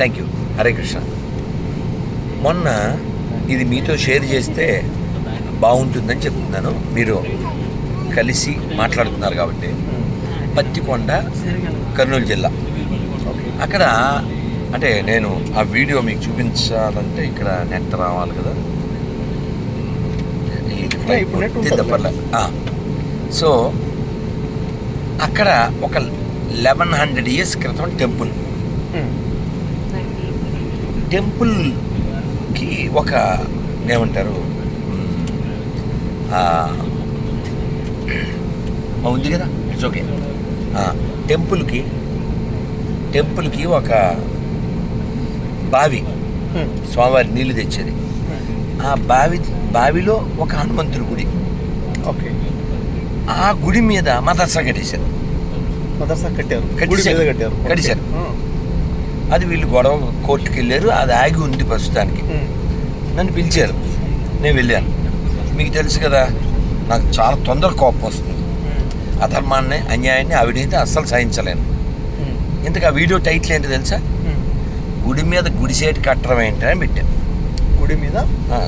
Thank you Hare Krishna మొన్న ఇది మీతో షేర్ చేస్తే బాగుంటుందని చెప్తున్నాను. మీరు కలిసి మాట్లాడుతున్నారు కాబట్టి. పత్తికొండ కర్నూలు జిల్లా. అక్కడ అంటే నేను ఆ వీడియో మీకు చూపించాలంటే ఇక్కడ నెట్ రావాలి కదా. తిద్దపర్ల సో అక్కడ ఒక లెవెన్ హండ్రెడ్ ఇయర్స్ క్రితం టెంపుల్. టెంపుల్కి ఒక ఏమంటారు? ఉంది కదా ఇట్స్ ఓకే టెంపుల్కి టెంపుల్కి ఒక బావి స్వామివారి నీళ్ళు తెచ్చేది. ఆ బావి బావిలో ఒక హనుమంతుడి గుడి. ఓకే. ఆ గుడి మీద మదర్సా కట్టేశారు. మదర్సా కట్టారు. కట్టేశారు. కట్టేశారు. అది వీళ్ళు గొడవ కోర్టుకి వెళ్ళారు అది ఆగి ఉంది ప్రస్తుతానికి. నన్ను పిలిచారు. నేను వెళ్ళాను. మీకు తెలుసు కదా నాకు చాలా తొందర కోపం వస్తుంది. అధర్మాన్ని అన్యాయాన్ని అవినీతి అస్సలు సహించలేను. ఇంతకు ఆ వీడియో టైటిల్ ఏంటో తెలుసా. గుడి మీద గుడిసేటి కట్టడం ఏంటని పెట్టాను. గుడి మీద?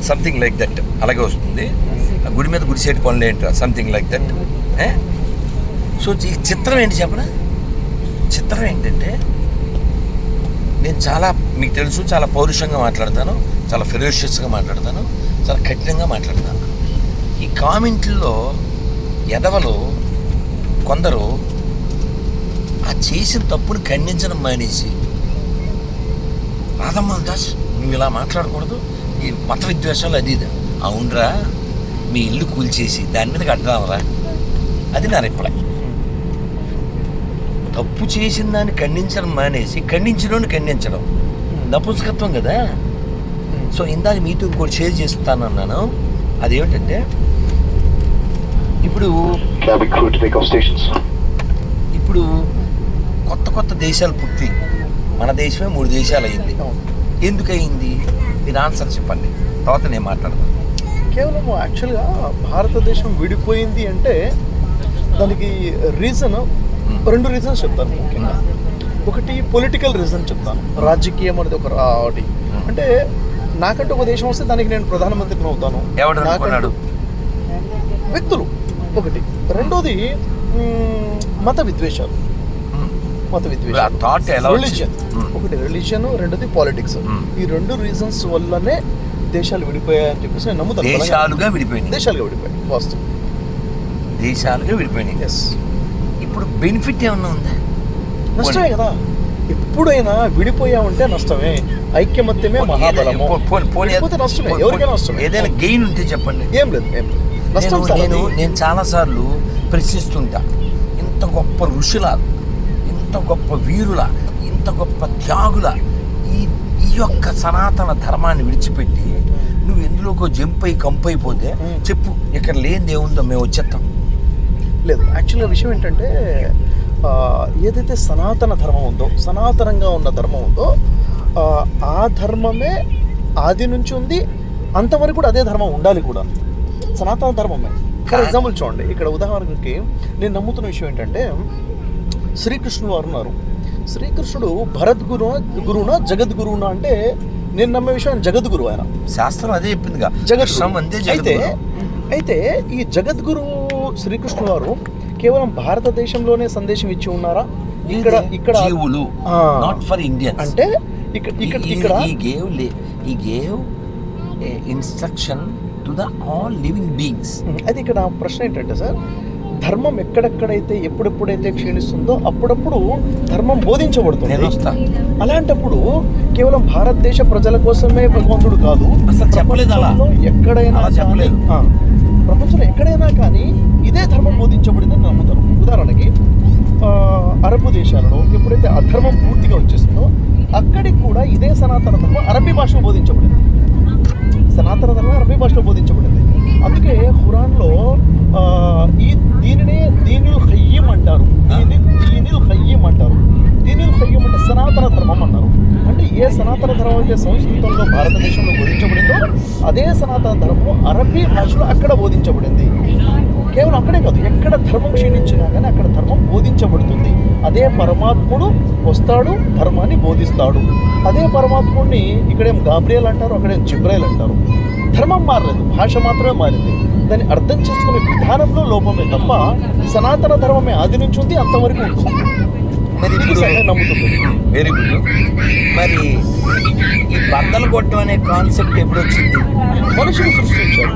సంథింగ్ లైక్ దట్ అలాగే వస్తుంది. ఆ గుడి మీద గుడిసేటి పనులు ఏంటో? సంథింగ్ లైక్ దట్ సో ఈ చిత్రం ఏంటి చెప్పనా? చిత్రం ఏంటంటే నేను చాలా మీకు తెలుసు చాలా పౌరుషంగా మాట్లాడతాను చాలా ఫెరోషియస్గా మాట్లాడతాను చాలా కఠినంగా మాట్లాడతాను. ఈ కామెంట్లో ఎదవలు కొందరు ఆ చేసిన తప్పును ఖండించడం మానేసి రాధమ్మోహన్ దాస్ నువ్వు ఇలా మాట్లాడకూడదు ఈ మత విద్వేషాలు అది ఇది. అవునరా మీ ఇల్లు కూల్చేసి దాని మీద కట్టదామరా అది నా రిప్లై తప్పు చేసిన దాన్ని ఖండించడం మానేసి ఖండించడం. ఖండించడం నపుంసకత్వం కదా. సో ఇందాక మీతో ఇంకోటి షేర్ చేస్తానన్నాను. అదేమిటంటే ఇప్పుడు. ఇప్పుడు కొత్త కొత్త దేశాలు పుట్టి మన దేశమే మూడు దేశాలు అయింది అవును. ఎందుకు అయింది మీరు ఆన్సర్ చెప్పండి. తర్వాత నేను మాట్లాడతాను. కేవలం యాక్చువల్గా భారతదేశం విడిపోయింది అంటే దానికి రీజన్ రెండు రీజన్స్ చెప్తాను. ముఖ్యంగా ఒకటి పొలిటికల్ రీజన్ చెప్తాను. రాజకీయం అనేది ఒక రా- ఒకటి అంటే నాకంటే ఒక దేశం వస్తే దానికి నేను ప్రధానమంత్రిని అవుతాను. ఎవడు వ్యక్తులు. ఒకటి. రెండోది మత విద్వేషాలు. మత? రిలీజియన్ మ్. ఒకటి రిలీజియన్ రెండోది పాలిటిక్స్. ఈ రెండు రీజన్స్ వల్లనే దేశాలు విడిపోయాయని చెప్పేసి నేను నమ్ముతాను. దేశాలుగా విడిపోయినాయి. దేశాలుగా విడిపోయాయి. వాస్తవం. దేశాలుగా విడిపోయినాయి. ఎస్ ఇప్పుడు బెనిఫిట్ ఏమన్నా ఉందా? నష్టమే కదా. ఎప్పుడైనా విడిపోయామంటే నష్టమే. ఐక్యమత్యమే మహాబలము. నష్టమే. ఎవరికైనా నష్టమే. ఏదైనా గెయిన్ ఉంటే చెప్పండి. ఏం లేదు ఏం లేదు. నష్టం నేను నేను చాలాసార్లు ప్రశ్నిస్తుంటా. ఇంత గొప్ప ఋషుల ఇంత గొప్ప వీరుల ఇంత గొప్ప త్యాగుల ఈ ఈ యొక్క సనాతన ధర్మాన్ని విడిచిపెట్టి నువ్వు ఎందులోకో జంప్ అయి కంపు అయిపోతే Hmm. చెప్పు ఇక్కడ లేనిది ఏముందో మేము వచ్చేస్తాం లేదు. యాక్చువల్గా విషయం ఏంటంటే ఏదైతే సనాతన ధర్మం ఉందో సనాతనంగా ఉన్న ధర్మం ఉందో ఆ, ధర్మమే ఆది నుంచి ఉంది అంతవరకు కూడా అదే ధర్మం ఉండాలి కూడా. సనాతన ధర్మమే. ఫర్ ఎగ్జాంపుల్ చూడండి ఇక్కడ ఉదాహరణకి నేను నమ్ముతున్న విషయం ఏంటంటే శ్రీకృష్ణుడు వారు ఉన్నారు శ్రీకృష్ణుడు భరత్ గురు గురువునా జగద్గురువునా అంటే నేను నమ్మే విషయం జగద్గురు ఆయన. శాస్త్రం అదే చెప్పిందిగా. కృష్ణం అంతే అయితే అయితే ఈ జగద్గురు శ్రీకృష్ణు వారు కేవలం భారతదేశంలోనే సందేశం ఇచ్చి ఉన్నారా ఇక్కడ ఇక్కడ జీవులు. నాట్ ఫర్ ఇండియన్స్ అంటే ఇక్కడ ఇక్కడ ఇక్కడ ఈ గేవ్ ఈ gave instruction to the all living beings అయితే ఇక్కడ ప్రశ్న ఏంటంటే సార్ ధర్మం ఎక్కడెక్కడైతే ఎప్పుడెప్పుడైతే క్షీణిస్తుందో అప్పుడప్పుడు ధర్మం బోధించబడుతుంది అలాంటప్పుడు కేవలం భారతదేశ ప్రజల కోసమే భగవంతుడు కాదు అసలు చెప్పలేదు అలా. ఎక్కడైనా చెప్పలేదు. ప్రపంచంలో ఎక్కడైనా కానీ ఇదే ధర్మం బోధించబడిందని నమ్ముతాను ఉదాహరణకి అరబ్ దేశాలలో ఎప్పుడైతే అధర్మం పూర్తిగా వచ్చేస్తుందో అక్కడికి కూడా ఇదే సనాతన ధర్మం అరబీ భాషలో బోధించబడింది. సనాతన ధర్మం అరబీ భాషలో బోధించబడింది. అందుకే ఖురాన్లో ఈ దీనినే దీనిల్ ఖయ్యం అంటారు. దీని దీనిల్ ఖయ్యం అంటారు. దీనిల్ ఖయ్యం అంటే సనాతన ధర్మం అన్నారు. అంటే ఏ సనాతన ధర్మం అయితే సంస్కృతంలో భారతదేశంలో అదే సనాతన ధర్మం అరబీ భాషలో అక్కడ బోధించబడింది. కేవలం అక్కడే కాదు ఎక్కడ ధర్మం క్షీణించినా కానీ అక్కడ ధర్మం బోధించబడుతుంది. అదే పరమాత్ముడు వస్తాడు ధర్మాన్ని బోధిస్తాడు. అదే పరమాత్ముడిని ఇక్కడేం గాబ్రియల్ అంటారు అక్కడేం జిబ్రైల్ అంటారు. ధర్మం మారలేదు భాష మాత్రమే మారింది. దాన్ని అర్థం చేసుకునే విధానంలో లోపమే తప్ప సనాతన ధర్మమే ఆది నుంచి ఉంది అంతవరకు ఉంటుంది మరి ఇప్పుడు నమ్ముతుంది. వెరీ గుడ్ మరి ఈ బద్దలు కొట్టడం అనే కాన్సెప్ట్ ఎప్పుడు వచ్చింది మనుషులు సృష్టించారు.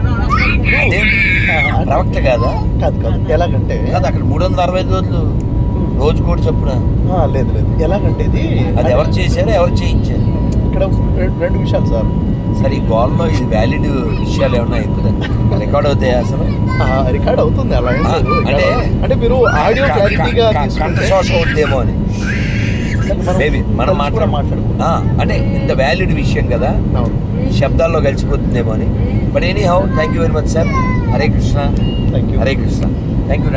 ప్రవక్త కాదా? కాదు కాదు. ఎలాగంటే కాదు అక్కడ మూడు వందల అరవై ఐదు రోజులు రోజు కూడా చొప్పున. లేదు లేదు. ఎలాగంటే ఇది అది ఎవరు చేశారు? ఎవరు చేయించారు? ఇక్కడ రెండు విషయాలు సార్. సరే ఈ గోల్లో ఇది వ్యాలిడ్ విషయాలు ఏమన్నా ఎక్కువ రికార్డ్ అవుతాయి అసలు? రికార్డ్ అవుతుంది అలా. అంటే అంటే మీరు ఆడియో క్లారిటీగా కంట తీసుకుంటే శోష అవుద్దేమో అని. మేబీ మనం మాట్లాడు అంటే ఇంత వ్యాలిడ్ విషయం కదా. శబ్దాల్లో కలిసిపోతుందేమో అని. But anyhow thank you very much sir Hare Krishna thank you Hare Krishna thank you